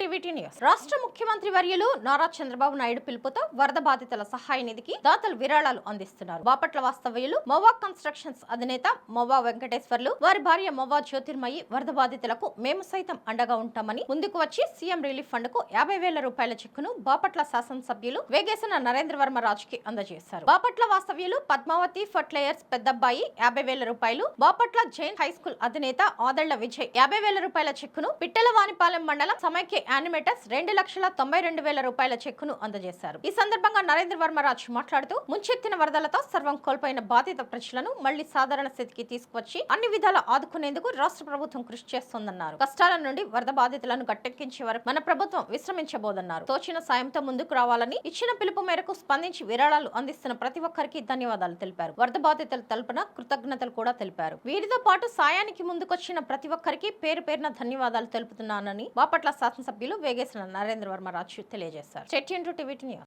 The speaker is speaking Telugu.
టీవీ న్యూస్ రాష్ట్ర ముఖ్యమంత్రి వర్యులు నారా చంద్రబాబు నాయుడు పిలుపుతో వరద బాధితుల సహాయ నిధికి దాతలు విరాళాలు అందిస్తున్నారు. బాపట్ల వాస్తవ్యులు మొవా కన్స్ట్రక్షన్స్ అధినేత మొవా వెంకటేశ్వర్లు వారి భార్య మొవా జ్యోతిర్మయి వరద బాధితులకు మేము సైతం అండగా ఉంటామని ముందుకు వచ్చి సీఎం రిలీఫ్ ఫండ్కు యాభై వేల రూపాయల చెక్కును బాపట్ల శాసనసభ్యులు వేగేసిన నరేంద్ర వర్మ రాజుకి అందజేశారు. బాపట్ల వాస్తవ్యులు పద్మావతి ఫర్టిలైజర్స్ పెద్దబ్బాయి యాభై వేల రూపాయలు బాపట్ల జైన్ హై స్కూల్ అధినేత ఆదళ్ళ విజయ్ యాభై వేల రూపాయల చెక్కును పిట్టలవానిపాలెం మండలం సమైక్య యానిమేటర్స్ రెండు లక్షల తొంభై రెండు వేల రూపాయల చెక్కును అందజేశారు. ఈ సందర్భంగా నరేంద్ర వర్మ రాజ్ మాట్లాడుతూ ముంచెత్తిన వరదలతో సర్వం కోల్పోయిన బాధిత ప్రజలను మళ్ళీ సాధారణ స్థితికి తీసుకువచ్చి అన్ని విధాల ఆదుకునేందుకు రాష్ట్ర ప్రభుత్వం కృషి చేస్తోందన్నారు. కష్టాల నుండి వరద బాధితులను గట్టెక్కించే వరకు మన ప్రభుత్వం విశ్రమించబోదన్నారు. తోచిన సాయంతో ముందుకు రావాలని ఇచ్చిన పిలుపు మేరకు స్పందించి విరాళాలు అందిస్తున్న ప్రతి ఒక్కరికి ధన్యవాదాలు తెలిపారు. వరద బాధితుల తరపున కృతజ్ఞతలు కూడా తెలిపారు. వీరితో పాటు సాయానికి ముందుకొచ్చిన ప్రతి ఒక్కరికి పేరు పేరున ధన్యవాదాలు తెలుపుతున్నానని బాపట్ల సభ్యులు వేగేసిన నరేంద్ర వర్మ రాజు తెలియజేశారు. చెట్టింటూ టీవీ న్యూస్.